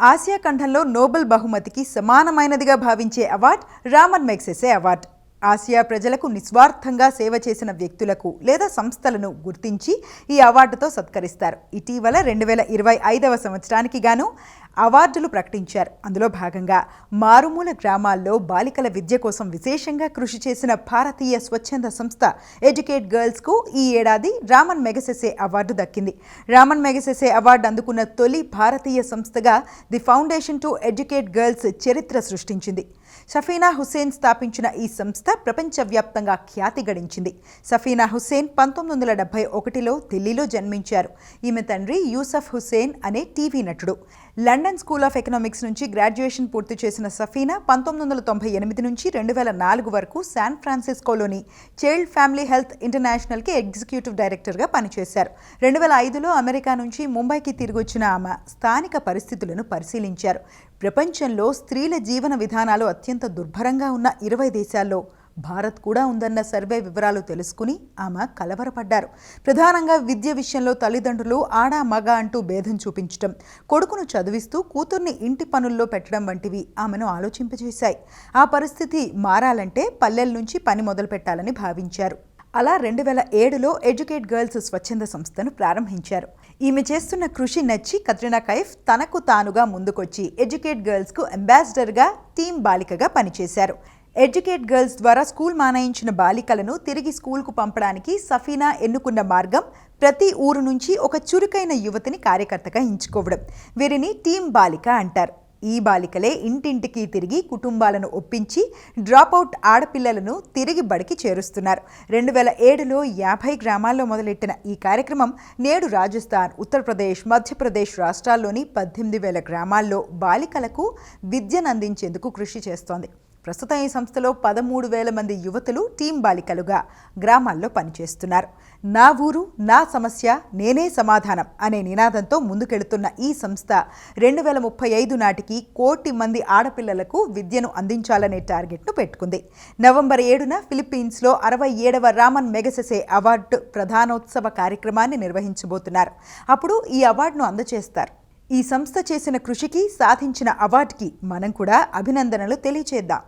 Asia ఖండంలో Nobel బహుమతికి సమానమైనదిగా భావించే award Ramon Magsaysay award. Asia ప్రజలకు నిస్వార్థంగా సేవ చేసిన వ్యక్తులకు లేదా సంస్థలను గుర్తించి ఈ అవార్డుతో సత్కరిస్తారు. ఇటీవల రెండు వేల ఇరవై ఐదవ సంవత్సరానికి గాను అవార్డులు ప్రకటించారు. అందులో భాగంగా మారుమూల గ్రామాల్లో బాలికల విద్య కోసం విశేషంగా కృషి చేసిన భారతీయ స్వచ్ఛంద సంస్థ ఎడ్యుకేట్ గర్ల్స్కు ఈ ఏడాది రామన్ మెగసెసే అవార్డు దక్కింది. రామన్ మెగసెసే అవార్డు అందుకున్న తొలి భారతీయ సంస్థగా the foundation to educate girls చరిత్ర సృష్టించింది. సఫీనా హుసేన్ స్థాపించిన ఈ సంస్థ ప్రపంచవ్యాప్తంగా ఖ్యాతి గడించింది. సఫీనా హుసేన్ పంతొమ్మిది వందల డెబ్బై ఒకటిలో ఢిల్లీలో జన్మించారు. ఈమె తండ్రి యూసఫ్ హుసేన్ అనే టీవీ నటుడు. లండన్ స్కూల్ ఆఫ్ ఎకనామిక్స్ నుంచి గ్రాడ్యుయేషన్ పూర్తి చేసిన సఫీనా పంతొమ్మిది వందల తొంభై ఎనిమిది నుంచి రెండు వేల నాలుగు వరకు శాన్ ఫ్రాన్సిస్కోలోని చైల్డ్ ఫ్యామిలీ హెల్త్ ఇంటర్నేషనల్కి ఎగ్జిక్యూటివ్ డైరెక్టర్గా పనిచేశారు. రెండు వేల ఐదులో అమెరికా నుంచి ముంబైకి తిరిగి వచ్చిన ఆమె స్థానిక పరిస్థితులను పరిశీలించారు. ప్రపంచంలో స్త్రీల జీవన విధానాలు అత్యంత దుర్భరంగా ఉన్న ఇరవై దేశాల్లో భారత్ కూడా ఉందన్న సర్వే వివరాలు తెలుసుకుని ఆమె కలవరపడ్డారు. ప్రధానంగా విద్య విషయంలో తల్లిదండ్రులు ఆడా మగ అంటూ భేదం చూపించటం కొడుకును చదివిస్తూ కూతుర్ని ఇంటి పనుల్లో పెట్టడం వంటివి ఆమెను ఆలోచింపజేశాయి. ఆ పరిస్థితి మారాలంటే పల్లెల నుంచి పని మొదలు పెట్టాలని భావించారు. అలా రెండు వేల ఏడులో ఎడ్యుకేట్ గర్ల్స్ స్వచ్ఛంద సంస్థను ప్రారంభించారు. ఈమె చేస్తున్న కృషి నచ్చి కత్రినా కైఫ్ తనకు తానుగా ముందుకొచ్చి ఎడ్యుకేట్ గర్ల్స్కు అంబాసిడర్గా టీం బాలికగా పనిచేశారు. ఎడ్యుకేట్ గర్ల్స్ ద్వారా స్కూల్ మానాయించిన బాలికలను తిరిగి స్కూల్కు పంపడానికి సఫీనా ఎన్నుకున్న మార్గం ప్రతి ఊరు నుంచి ఒక చురుకైన యువతిని కార్యకర్తగా ఎంచుకోవడం. వీరిని టీం బాలిక అంటారు. ఈ బాలికలే ఇంటింటికి తిరిగి కుటుంబాలను ఒప్పించి డ్రాపౌట్ ఆడపిల్లలను తిరిగి బడికి చేరుస్తున్నారు. రెండు వేల ఏడులో యాభై గ్రామాల్లో మొదలెట్టిన ఈ కార్యక్రమం నేడు రాజస్థాన్ ఉత్తరప్రదేశ్ మధ్యప్రదేశ్ రాష్ట్రాల్లోని పద్దెనిమిది వేల గ్రామాల్లో బాలికలకు విద్యను అందించేందుకు కృషి చేస్తోంది. ప్రస్తుతం ఈ సంస్థలో పదమూడు వేల మంది యువతులు టీం బాలికలుగా గ్రామాల్లో పనిచేస్తున్నారు. నా ఊరు నా సమస్య నేనే సమాధానం అనే నినాదంతో ముందుకెళుతున్న ఈ సంస్థ రెండు వేల ముప్పై ఐదు నాటికి కోటి మంది ఆడపిల్లలకు విద్యను అందించాలనే టార్గెట్ను పెట్టుకుంది. నవంబర్ ఏడున ఫిలిప్పీన్స్లో అరవై ఏడవ రామన్ మెగసెసే అవార్డు ప్రధానోత్సవ కార్యక్రమాన్ని నిర్వహించబోతున్నారు. అప్పుడు ఈ అవార్డును అందజేస్తారు ఈ సంస్థ చేసిన కృషికి సాధించిన అవార్డుకి మనం కూడా అభినందనలు తెలియచేద్దాం.